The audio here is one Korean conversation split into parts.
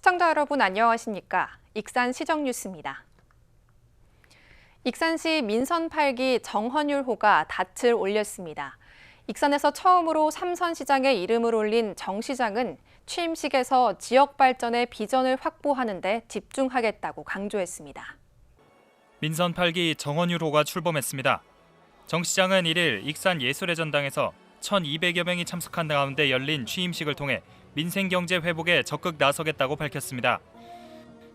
시청자 여러분 안녕하십니까? 익산 시정 뉴스입니다. 익산시 민선 8기 정헌율호가 닻을 올렸습니다. 익산에서 처음으로 삼선 시장의 이름을 올린 정 시장은 취임식에서 지역 발전의 비전을 확보하는 데 집중하겠다고 강조했습니다. 민선 8기 정원유로가 출범했습니다. 정 시장은 1일 익산 예술의 전당에서 1,200여 명이 참석한 가운데 열린 취임식을 통해 민생 경제 회복에 적극 나서겠다고 밝혔습니다.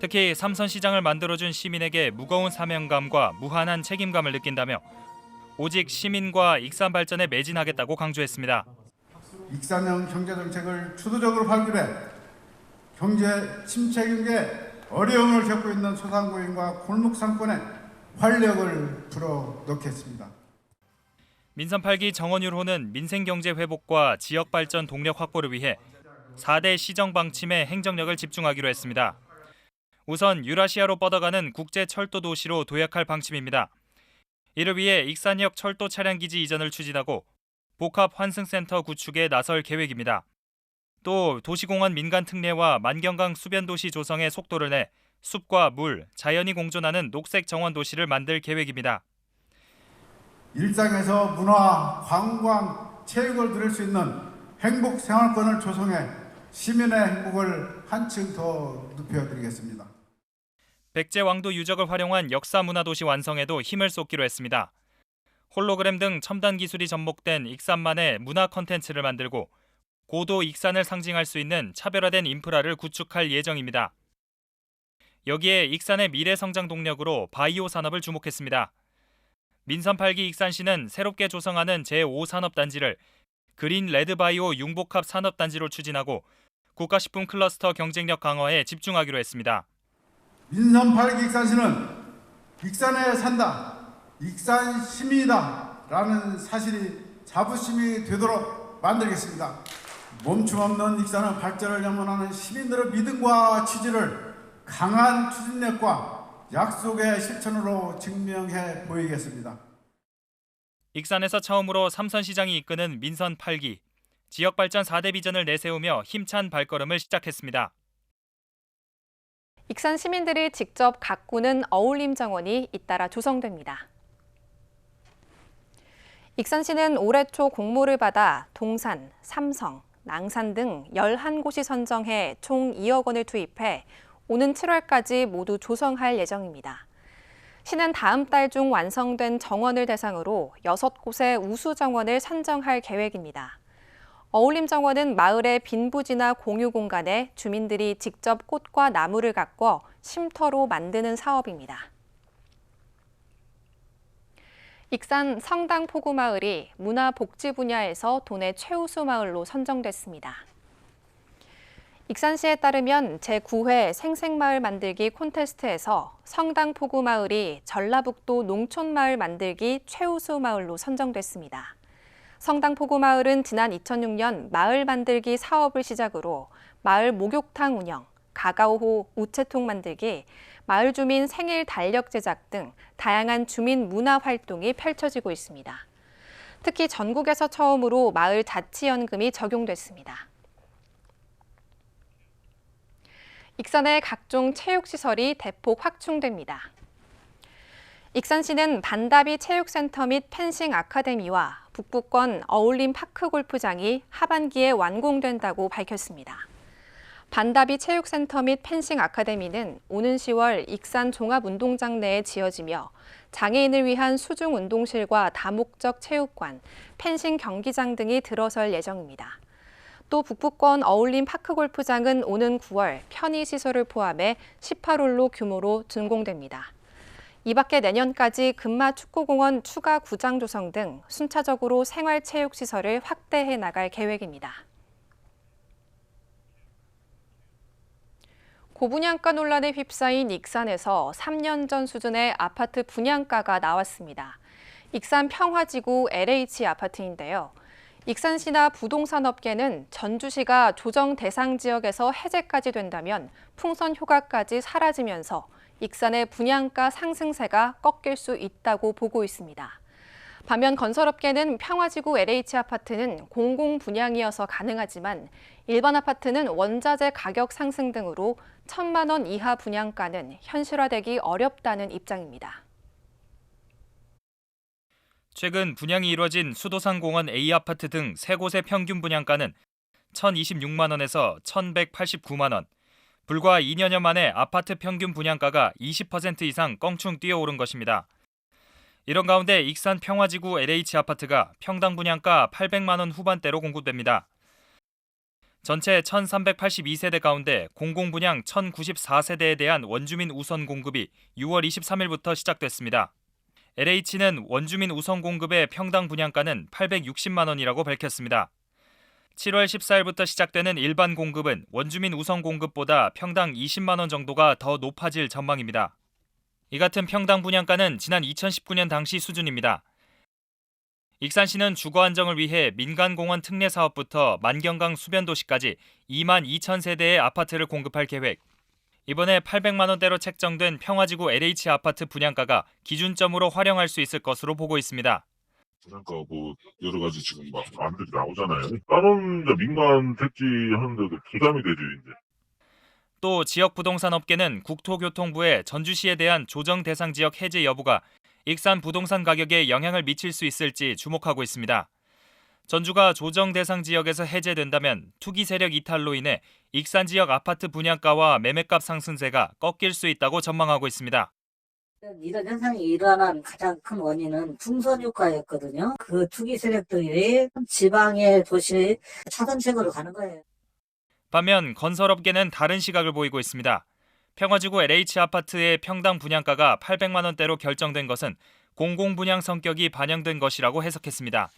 특히 삼선 시장을 만들어준 시민에게 무거운 사명감과 무한한 책임감을 느낀다며 오직 시민과 익산 발전에 매진하겠다고 강조했습니다. 익산형 경제 정책을 주도적으로 발굴해 경제 침체 경제 어려움을 겪고 있는 소상공인과 골목 상권에 활력을 불어넣겠습니다. 민선 8기 정원율호는 민생 경제 회복과 지역 발전 동력 확보를 위해 4대 시정 방침에 행정력을 집중하기로 했습니다. 우선 유라시아로 뻗어가는 국제 철도 도시로 도약할 방침입니다. 이를 위해 익산역 철도 차량 기지 이전을 추진하고 복합 환승센터 구축에 나설 계획입니다. 또 도시공원 민간 특례와 만경강 수변 도시 조성에 속도를 내 숲과 물, 자연이 공존하는 녹색 정원 도시를 만들 계획입니다. 일상에서 문화, 관광, 체육을 누릴 수 있는 행복 생활권을 조성해 시민의 행복을 한층 더 높여드리겠습니다. 백제왕도 유적을 활용한 역사 문화 도시 완성에도 힘을 쏟기로 했습니다. 홀로그램 등 첨단 기술이 접목된 익산만의 문화 컨텐츠를 만들고 고도 익산을 상징할 수 있는 차별화된 인프라를 구축할 예정입니다. 여기에 익산의 미래 성장 동력으로 바이오 산업을 주목했습니다. 민선 8기 익산시는 새롭게 조성하는 제5산업단지를 그린 레드바이오 융복합 산업단지로 추진하고 국가식품 클러스터 경쟁력 강화에 집중하기로 했습니다. 민선 8기 익산시는 익산에 산다, 익산 시민이다 라는 사실이 자부심이 되도록 만들겠습니다. 멈춤 없는 익산의 발전을 염원하는 시민들의 믿음과 취지를 강한 추진력과 약속의 실천으로 증명해 보이겠습니다. 익산에서 처음으로 삼선 시장이 이끄는 민선 8기 지역 발전 4대 비전을 내세우며 힘찬 발걸음을 시작했습니다. 익산 시민들이 직접 가꾸는 어울림 정원이 잇따라 조성됩니다. 익산시는 올해 초 공모를 받아 동산, 삼성, 낭산 등 11곳이 선정해 총 2억 원을 투입해 오는 7월까지 모두 조성할 예정입니다. 시는 다음 달 중 완성된 정원을 대상으로 6곳의 우수 정원을 선정할 계획입니다. 어울림 정원은 마을의 빈 부지나 공유 공간에 주민들이 직접 꽃과 나무를 가꿔 쉼터로 만드는 사업입니다. 익산 성당 포구 마을이 문화복지 분야에서 도내 최우수 마을로 선정됐습니다. 익산시에 따르면 제9회 생생마을 만들기 콘테스트에서 성당 포구 마을이 전라북도 농촌마을 만들기 최우수 마을로 선정됐습니다. 성당 포구 마을은 지난 2006년 마을 만들기 사업을 시작으로 마을 목욕탕 운영, 가가오호 우체통 만들기, 마을 주민 생일 달력 제작 등 다양한 주민 문화 활동이 펼쳐지고 있습니다. 특히 전국에서 처음으로 마을 자치연금이 적용됐습니다. 익산의 각종 체육시설이 대폭 확충됩니다. 익산시는 반다비 체육센터 및 펜싱 아카데미와 북부권 어울림 파크 골프장이 하반기에 완공된다고 밝혔습니다. 반다비 체육센터 및 펜싱 아카데미는 오는 10월 익산 종합운동장 내에 지어지며 장애인을 위한 수중 운동실과 다목적 체육관, 펜싱 경기장 등이 들어설 예정입니다. 또 북부권 어울림 파크 골프장은 오는 9월 편의 시설을 포함해 18홀로 규모로 준공됩니다. 이 밖에 내년까지 금마 축구공원 추가 구장 조성 등 순차적으로 생활체육시설을 확대해 나갈 계획입니다. 고분양가 논란에 휩싸인 익산에서 3년 전 수준의 아파트 분양가가 나왔습니다. 익산 평화지구 LH 아파트인데요. 익산시나 부동산업계는 전주시가 조정 대상 지역에서 해제까지 된다면 풍선 효과까지 사라지면서 익산의 분양가 상승세가 꺾일 수 있다고 보고 있습니다. 반면 건설업계는 평화지구 LH 아파트는 공공 분양이어서 가능하지만 일반 아파트는 원자재 가격 상승 등으로 천만 원 이하 분양가는 현실화되기 어렵다는 입장입니다. 최근 분양이 이뤄진 수도산 공원 A 아파트 등 세 곳의 평균 분양가는 1,026만 원에서 1,189만 원. 불과 2년여 만에 아파트 평균 분양가가 20% 이상 껑충 뛰어오른 것입니다. 이런 가운데 익산 평화지구 LH 아파트가 평당 분양가 800만 원 후반대로 공급됩니다. 전체 1,382세대 가운데 공공분양 1,094세대에 대한 원주민 우선 공급이 6월 23일부터 시작됐습니다. LH는 원주민 우선 공급의 평당 분양가는 860만 원이라고 밝혔습니다. 7월 14일부터 시작되는 일반 공급은 원주민 우선 공급보다 평당 20만 원 정도가 더 높아질 전망입니다. 이 같은 평당 분양가는 지난 2019년 당시 수준입니다. 익산시는 주거 안정을 위해 민간 공원 특례 사업부터 만경강 수변 도시까지 2만 2천 세대의 아파트를 공급할 계획. 이번에 800만 원대로 책정된 평화지구 LH 아파트 분양가가 기준점으로 활용할 수 있을 것으로 보고 있습니다. 그러니까 뭐 여러 가지 지금 막 안들이 나오잖아요. 다른 이제 민간 택지 하는데도 부담이 되죠 이제. 또 지역 부동산 업계는 국토교통부의 전주시에 대한 조정 대상 지역 해제 여부가 익산 부동산 가격에 영향을 미칠 수 있을지 주목하고 있습니다. 전주가 조정 대상 지역에서 해제된다면 투기 세력 이탈로 인해 익산 지역 아파트 분양가와 매매값 상승세가 꺾일 수 있다고 전망하고 있습니다. 이런 현상이 일어난 가장 큰 원인은 풍선 효과였거든요. 그 투기 세력들이 지방의 도시 차선책으로 가는 거예요. 반면 건설업계는 다른 시각을 보이고 있습니다. 평화지구 LH 아파트의 평당 분양가가 800만 원대로 결정된 것은 공공 분양 성격이 반영된 것이라고 해석했습니다.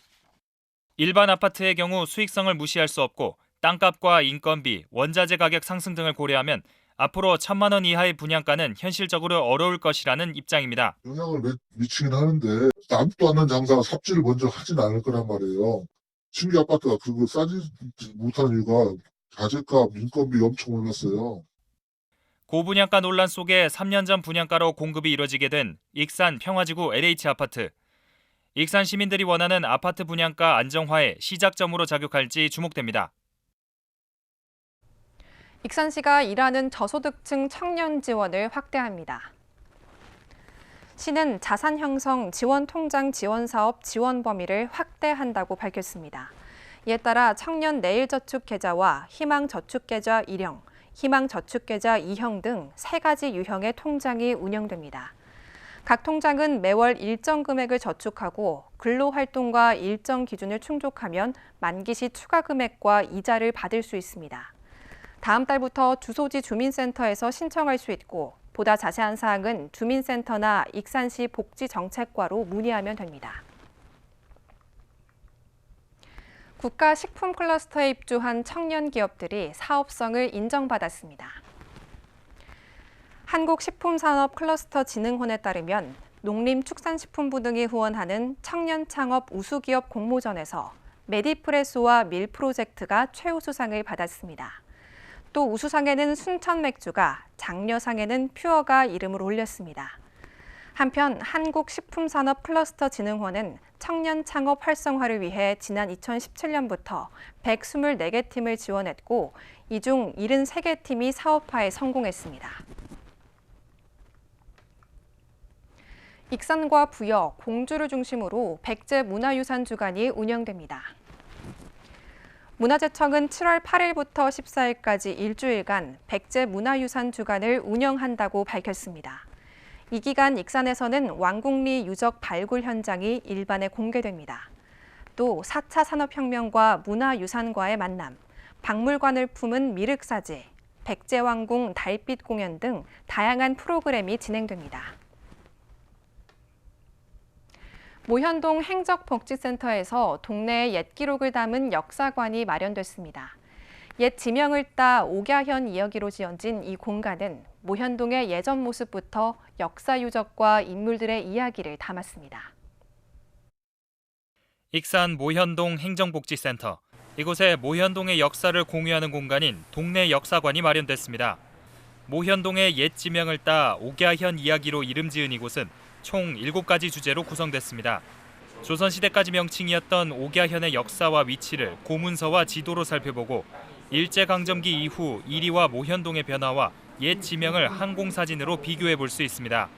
일반 아파트의 경우 수익성을 무시할 수 없고 땅값과 인건비, 원자재 가격 상승 등을 고려하면 앞으로 천만 원 이하의 분양가는 현실적으로 어려울 것이라는 입장입니다. 영향을 미- 미치긴 하는데 남도 않는 장사가 삽질을 먼저 하진 않을 거란 말이에요. 신규 아파트가 그거 싸지 못하는 이유가 가재값, 인건비 엄청 올랐어요. 고분양가 논란 속에 3년 전 분양가로 공급이 이뤄지게 된 익산 평화지구 LH 아파트. 익산 시민들이 원하는 아파트 분양가 안정화의 시작점으로 작용할지 주목됩니다. 익산시가 일하는 저소득층 청년 지원을 확대합니다. 시는 자산 형성 지원 통장 지원 사업 지원 범위를 확대한다고 밝혔습니다. 이에 따라 청년 내일 저축 계좌와 희망 저축 계좌 1형, 희망 저축 계좌 2형 등 세 가지 유형의 통장이 운영됩니다. 각 통장은 매월 일정 금액을 저축하고 근로활동과 일정 기준을 충족하면 만기 시 추가 금액과 이자를 받을 수 있습니다. 다음 달부터 주소지 주민센터에서 신청할 수 있고 보다 자세한 사항은 주민센터나 익산시 복지정책과로 문의하면 됩니다. 국가 식품 클러스터에 입주한 청년 기업들이 사업성을 인정받았습니다. 한국식품산업 클러스터 진흥원에 따르면 농림축산식품부 등이 후원하는 청년 창업 우수기업 공모전에서 메디프레소와 밀 프로젝트가 최우수상을 받았습니다. 또 우수상에는 순천 맥주가, 장려상에는 퓨어가 이름을 올렸습니다. 한편 한국식품산업 클러스터 진흥원은 청년 창업 활성화를 위해 지난 2017년부터 124개 팀을 지원했고 이 중 73개 팀이 사업화에 성공했습니다. 익산과 부여, 공주를 중심으로 백제 문화유산 주간이 운영됩니다. 문화재청은 7월 8일부터 14일까지 일주일간 백제 문화유산 주간을 운영한다고 밝혔습니다. 이 기간 익산에서는 왕국리 유적 발굴 현장이 일반에 공개됩니다. 또 4차 산업혁명과 문화유산과의 만남, 박물관을 품은 미륵사지, 백제왕궁 달빛 공연 등 다양한 프로그램이 진행됩니다. 모현동 행적복지센터에서 동네의 옛 기록을 담은 역사관이 마련됐습니다. 옛 지명을 따 옥야현 이야기로 지어진 이 공간은 모현동의 예전 모습부터 역사 유적과 인물들의 이야기를 담았습니다. 익산 모현동 행정복지센터. 이곳에 모현동의 역사를 공유하는 공간인 동네 역사관이 마련됐습니다. 모현동의 옛 지명을 따 옥야현 이야기로 이름 지은 이곳은 총 7가지 주제로 구성됐습니다. 조선시대까지 명칭이었던 옥야현의 역사와 위치를 고문서와 지도로 살펴보고 일제강점기 이후 이리와 모현동의 변화와 옛 지명을 항공사진으로 비교해 볼 수 있습니다.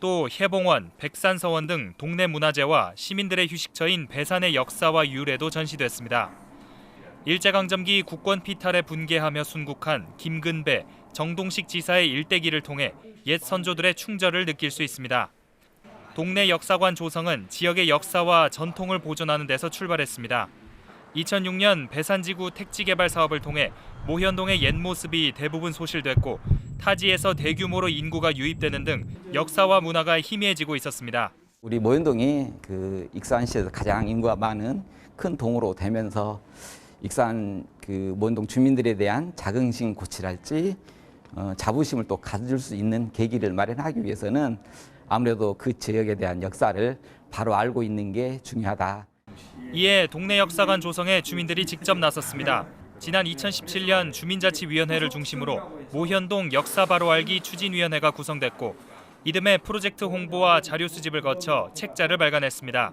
또 해봉원, 백산서원 등 동네 문화재와 시민들의 휴식처인 배산의 역사와 유래도 전시됐습니다. 일제강점기 국권 피탈에 분개하며 순국한 김근배, 정동식 지사의 일대기를 통해 옛 선조들의 충절을 느낄 수 있습니다. 동네 역사관 조성은 지역의 역사와 전통을 보존하는 데서 출발했습니다. 2006년 배산지구 택지 개발 사업을 통해 모현동의 옛 모습이 대부분 소실됐고 타지에서 대규모로 인구가 유입되는 등 역사와 문화가 희미해지고 있었습니다. 우리 모현동이 그 익산시에서 가장 인구가 많은 큰 동으로 되면서 익산 그 모현동 주민들에 대한 자긍심 고치랄지 어, 자부심을 또 가질 수 있는 계기를 마련하기 위해서는 아무래도 그 지역에 대한 역사를 바로 알고 있는 게 중요하다. 이에 동네 역사관 조성에 주민들이 직접 나섰습니다. 지난 2017년 주민자치위원회를 중심으로 모현동 역사 바로 알기 추진위원회가 구성됐고 이듬해 프로젝트 홍보와 자료 수집을 거쳐 책자를 발간했습니다.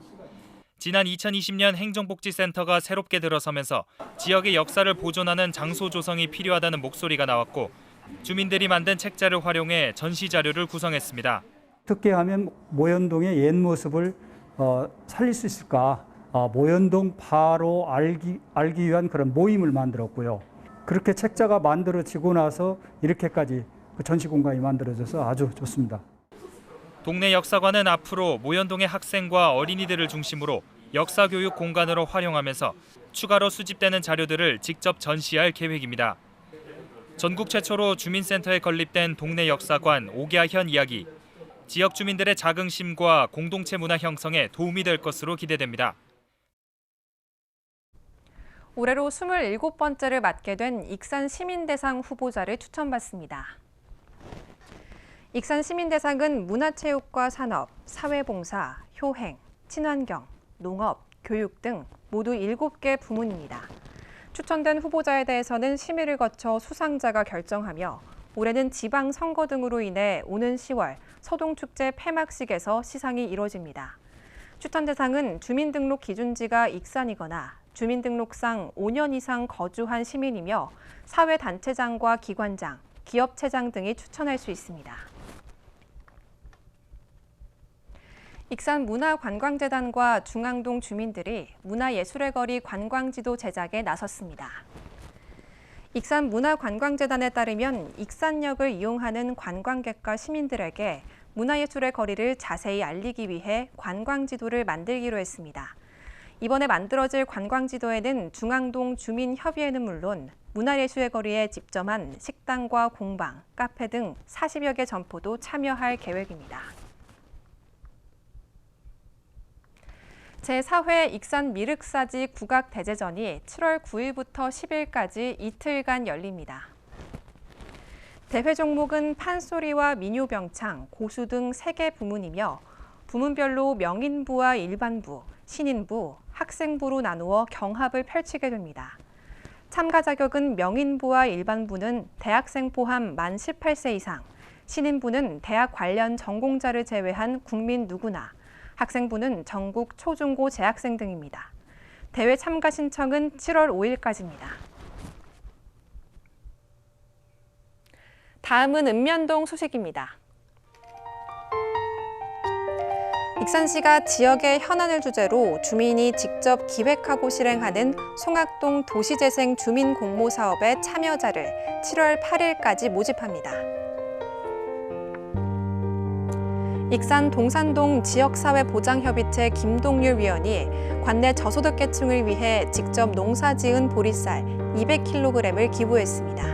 지난 2020년 행정복지센터가 새롭게 들어서면서 지역의 역사를 보존하는 장소 조성이 필요하다는 목소리가 나왔고 주민들이 만든 책자를 활용해 전시 자료를 구성했습니다. 어떻게 하면 모현동의 옛 모습을 어, 살릴 수 있을까? 어, 모현동 바로 알기, 알기 위한 그런 모임을 만들었고요. 그렇게 책자가 만들어지고 나서 이렇게까지 그 전시 공간이 만들어져서 아주 좋습니다. 동네 역사관은 앞으로 모현동의 학생과 어린이들을 중심으로 역사 교육 공간으로 활용하면서 추가로 수집되는 자료들을 직접 전시할 계획입니다. 전국 최초로 주민센터에 건립된 동네 역사관 옥야현 이야기. 지역 주민들의 자긍심과 공동체 문화 형성에 도움이 될 것으로 기대됩니다. 올해로 27번째를 맡게 된 익산 시민대상 후보자를 추천받습니다. 익산 시민대상은 문화체육과 산업, 사회봉사, 효행, 친환경, 농업, 교육 등 모두 7개 부문입니다. 추천된 후보자에 대해서는 심의를 거쳐 수상자가 결정하며 올해는 지방 선거 등으로 인해 오는 10월 서동축제 폐막식에서 시상이 이뤄집니다. 추천 대상은 주민등록 기준지가 익산이거나 주민등록상 5년 이상 거주한 시민이며 사회단체장과 기관장, 기업체장 등이 추천할 수 있습니다. 익산 문화관광재단과 중앙동 주민들이 문화예술의 거리 관광지도 제작에 나섰습니다. 익산 문화관광재단에 따르면 익산역을 이용하는 관광객과 시민들에게 문화예술의 거리를 자세히 알리기 위해 관광지도를 만들기로 했습니다. 이번에 만들어질 관광지도에는 중앙동 주민협의회는 물론 문화예술의 거리에 집점한 식당과 공방, 카페 등 40여 개 점포도 참여할 계획입니다. 제4회 익산 미륵사지 국악 대제전이 7월 9일부터 10일까지 이틀간 열립니다. 대회 종목은 판소리와 민요병창, 고수 등 3개 부문이며 부문별로 명인부와 일반부, 신인부, 학생부로 나누어 경합을 펼치게 됩니다. 참가 자격은 명인부와 일반부는 대학생 포함 만 18세 이상, 신인부는 대학 관련 전공자를 제외한 국민 누구나, 학생부는 전국 초중고 재학생 등입니다. 대회 참가 신청은 7월 5일까지입니다. 다음은 읍면동 소식입니다. 익산시가 지역의 현안을 주제로 주민이 직접 기획하고 실행하는 송악동 도시재생 주민 공모 사업의 참여자를 7월 8일까지 모집합니다. 익산 동산동 지역사회보장협의체 김동률 위원이 관내 저소득 계층을 위해 직접 농사 지은 보리쌀 200kg을 기부했습니다.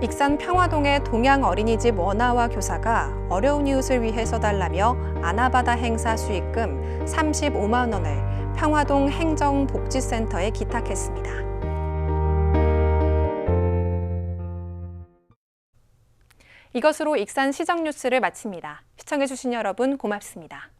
익산 평화동의 동양 어린이집 원아와 교사가 어려운 이웃을 위해 써달라며 아나바다 행사 수익금 35만 원을 평화동 행정복지센터에 기탁했습니다. 이것으로 익산 시정 뉴스를 마칩니다. 시청해주신 여러분 고맙습니다.